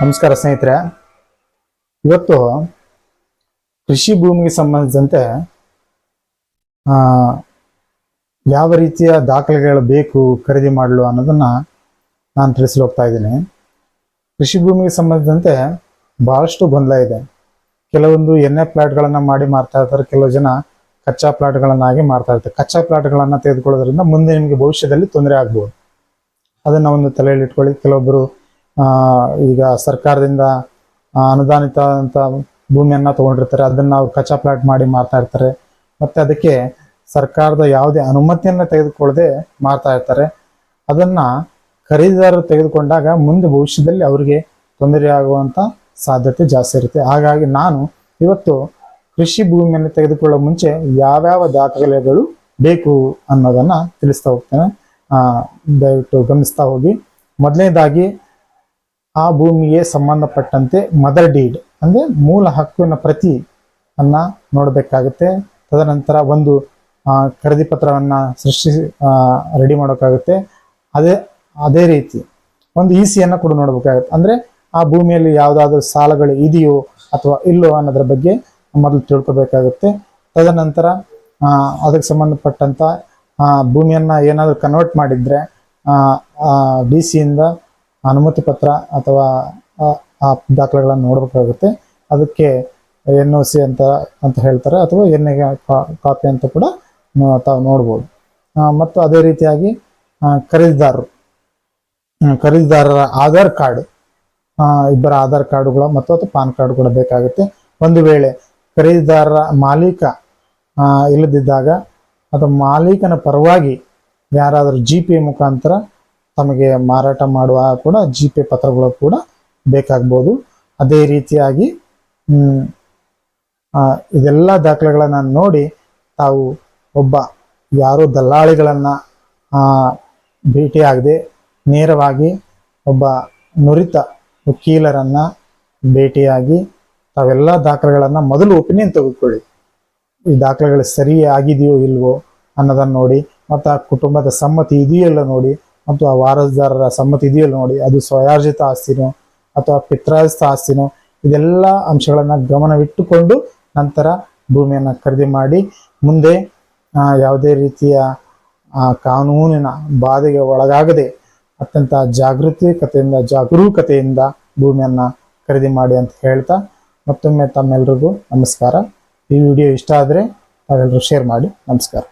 ನಮಸ್ಕಾರ ಸ್ನೇಹಿತರೆ. ಇವತ್ತು ಕೃಷಿ ಭೂಮಿಗೆ ಸಂಬಂಧಿಸಿದಂತೆ ಯಾವ ರೀತಿಯ ದಾಖಲೆಗಳು ಬೇಕು, ಖರೀದಿ ಮಾಡಲು ಅನ್ನೋದನ್ನ ನಾನು ತಿಳಿಸಲು ಹೋಗ್ತಾ ಇದ್ದೀನಿ. ಕೃಷಿ ಭೂಮಿಗೆ ಸಂಬಂಧಿಸಿದಂತೆ ಬಹಳಷ್ಟು ಗೊಂದಲ ಇದೆ. ಕೆಲವೊಂದು ಎಣ್ಣೆ ಪ್ಲಾಟ್ಗಳನ್ನು ಮಾಡಿ ಮಾರ್ತಾ ಇರ್ತಾರೆ, ಕೆಲವು ಜನ ಕಚ್ಚಾ ಪ್ಲಾಟ್ಗಳನ್ನಾಗಿ ಮಾರ್ತಾ ಇರ್ತಾರೆ. ಕಚ್ಚಾ ಪ್ಲಾಟ್ಗಳನ್ನು ತೆಗೆದುಕೊಳ್ಳೋದ್ರಿಂದ ಮುಂದೆ ನಿಮಗೆ ಭವಿಷ್ಯದಲ್ಲಿ ತೊಂದರೆ ಆಗ್ಬೋದು. ಅದನ್ನ ಒಂದು ತಲೆಯಲ್ಲಿ ಇಟ್ಕೊಳ್ಳಿ. ಕೆಲವೊಬ್ಬರು ಈಗ ಸರ್ಕಾರದಿಂದ ಅನುದಾನಿತ ಅಂತ ಭೂಮಿಯನ್ನ ತಗೊಂಡಿರ್ತಾರೆ. ಅದನ್ನ ಅವ್ರು ಕಚ್ಚಾ ಪ್ಲಾಟ್ ಮಾಡಿ ಮಾರ್ತಾ ಇರ್ತಾರೆ. ಮತ್ತೆ ಅದಕ್ಕೆ ಸರ್ಕಾರದ ಯಾವುದೇ ಅನುಮತಿಯನ್ನ ತೆಗೆದುಕೊಳ್ಳದೆ ಮಾರ್ತಾ ಇರ್ತಾರೆ. ಅದನ್ನ ಖರೀದಿದಾರರು ತೆಗೆದುಕೊಂಡಾಗ ಮುಂದೆ ಭವಿಷ್ಯದಲ್ಲಿ ಅವರಿಗೆ ತೊಂದರೆ ಸಾಧ್ಯತೆ ಜಾಸ್ತಿ ಇರುತ್ತೆ. ಹಾಗಾಗಿ ನಾನು ಇವತ್ತು ಕೃಷಿ ಭೂಮಿಯನ್ನು ತೆಗೆದುಕೊಳ್ಳೋ ಮುಂಚೆ ಯಾವ್ಯಾವ ದಾಖಲೆಗಳು ಬೇಕು ಅನ್ನೋದನ್ನ ತಿಳಿಸ್ತಾ ಹೋಗ್ತೇನೆ. ದಯವಿಟ್ಟು ಗಮನಿಸ್ತಾ ಹೋಗಿ. ಮೊದಲನೇದಾಗಿ ಆ ಭೂಮಿಗೆ ಸಂಬಂಧಪಟ್ಟಂತೆ ಮದರ್ ಡೀಡ್ ಅಂದ್ರೆ ಮೂಲ ಹಕ್ಕಿನ ಪ್ರತಿ ಅನ್ನ ನೋಡಬೇಕಾಗುತ್ತೆ. ತದನಂತರ ಒಂದು ಖರೀದಿ ಪತ್ರವನ್ನು ಸೃಷ್ಟಿ ರೆಡಿ ಮಾಡೋಕ್ಕಾಗುತ್ತೆ. ಅದೇ ಅದೇ ರೀತಿ ಒಂದು ಇ ಸಿಯನ್ನು ಕೂಡ ನೋಡಬೇಕಾಗುತ್ತೆ. ಅಂದ್ರೆ ಆ ಭೂಮಿಯಲ್ಲಿ ಯಾವುದಾದ್ರೂ ಸಾಲಗಳು ಇದೆಯೋ ಅಥವಾ ಇಲ್ಲೋ ಅನ್ನೋದ್ರ ಬಗ್ಗೆ ಮೊದಲು ತಿಳ್ಕೊಬೇಕಾಗುತ್ತೆ. ತದನಂತರ ಅದಕ್ಕೆ ಸಂಬಂಧಪಟ್ಟಂತ ಆ, ಭೂಮಿಯನ್ನ ಏನಾದರೂ ಕನ್ವರ್ಟ್ ಮಾಡಿದ್ರೆ ಡಿ ಸಿಯಿಂದ ಅನುಮತಿ ಪತ್ರ ಅಥವಾ, ಆ- ದಾಖಲೆಗಳನ್ನು ನೋಡಬೇಕಾಗುತ್ತೆ. ಅದಕ್ಕೆ ಎನ್ ಒ ಸಿ ಅಂತ ಅಂತ ಹೇಳ್ತಾರೆ. ಅಥವಾ ಎನ್ ಎ ಕಾಪಿ ಅಂತ ಕೂಡ ತಾವು ನೋಡ್ಬೋದು. ಮತ್ತು ಅದೇ ರೀತಿಯಾಗಿ ಖರೀದಿದಾರರು. ಖರೀದಿದಾರರ ಆಧಾರ್ ಕಾರ್ಡ್. ಇಬ್ಬರ ಆಧಾರ್ ಕಾರ್ಡುಗಳು ಮತ್ತು ಅಥವಾ ಪಾನ್ ಕಾರ್ಡ್ ಕೂಡ ಬೇಕಾಗುತ್ತೆ. ಒಂದು ವೇಳೆ ಖರೀದಿದಾರರ ಮಾಲೀಕ ಇಲ್ಲದಿದ್ದಾಗ ಅಥವಾ ಮಾಲೀಕನ ಪರವಾಗಿ ಯಾರಾದರೂ ಜಿ ಪಿ ಮುಖಾಂತರ ತಮಗೆ ಮಾರಾಟ ಮಾಡುವ ಕೂಡ ಜಿ ಪೇ ಪತ್ರಗಳು ಕೂಡ ಬೇಕಾಗ್ಬೋದು. ಅದೇ ರೀತಿಯಾಗಿ ಇದೆಲ್ಲ ದಾಖಲೆಗಳನ್ನು ನೋಡಿ ತಾವು ಒಬ್ಬ ಯಾರು ದಲ್ಲಾಳಿಗಳನ್ನು ಭೇಟಿಯಾಗದೆ ನೇರವಾಗಿ ಒಬ್ಬ ನುರಿತ ವಕೀಲರನ್ನು ಭೇಟಿಯಾಗಿ ತಾವೆಲ್ಲ ದಾಖಲೆಗಳನ್ನು ಮೊದಲು ಒಪಿನಿಯನ್ ತೆಗೆದುಕೊಳ್ಳಿ. ಈ ದಾಖಲೆಗಳು ಸರಿ ಆಗಿದೆಯೋ ಇಲ್ವೋ ಅನ್ನೋದನ್ನ ನೋಡಿ, ಮತ್ತು ಆ ಕುಟುಂಬದ ಸಮ್ಮತಿ ಇದೆಯೋ ಇಲ್ಲ ನೋಡಿ ಮತ್ತು ಆ ವಾರಸುದಾರರ ಸಮ್ಮತಿ ಇದೆಯಲ್ಲ ನೋಡಿ, ಅದು ಸ್ವಯಾರ್ಜಿತ ಆಸ್ತಿನೋ ಅಥವಾ ಪಿತ್ರಾರ್ಜಿತ ಆಸ್ತಿನೋ, ಇದೆಲ್ಲ ಅಂಶಗಳನ್ನ ಗಮನವಿಟ್ಟುಕೊಂಡು ನಂತರ ಭೂಮಿಯನ್ನು ಖರೀದಿ ಮಾಡಿ, ಮುಂದೆ ಯಾವುದೇ ರೀತಿಯ ಕಾನೂನಿನ ಬಾಧೆಗೆ ಒಳಗಾಗದೆ ಅತ್ಯಂತ ಜಾಗೃತಿಕತೆಯಿಂದ ಜಾಗರೂಕತೆಯಿಂದ ಭೂಮಿಯನ್ನು ಖರೀದಿ ಮಾಡಿ ಅಂತ ಹೇಳ್ತಾ ಮತ್ತೊಮ್ಮೆ ತಮ್ಮೆಲ್ರಿಗೂ ನಮಸ್ಕಾರ. ಈ ವಿಡಿಯೋ ಇಷ್ಟ ಆದರೆ ತಾವೆಲ್ಲರೂ ಶೇರ್ ಮಾಡಿ. ನಮಸ್ಕಾರ.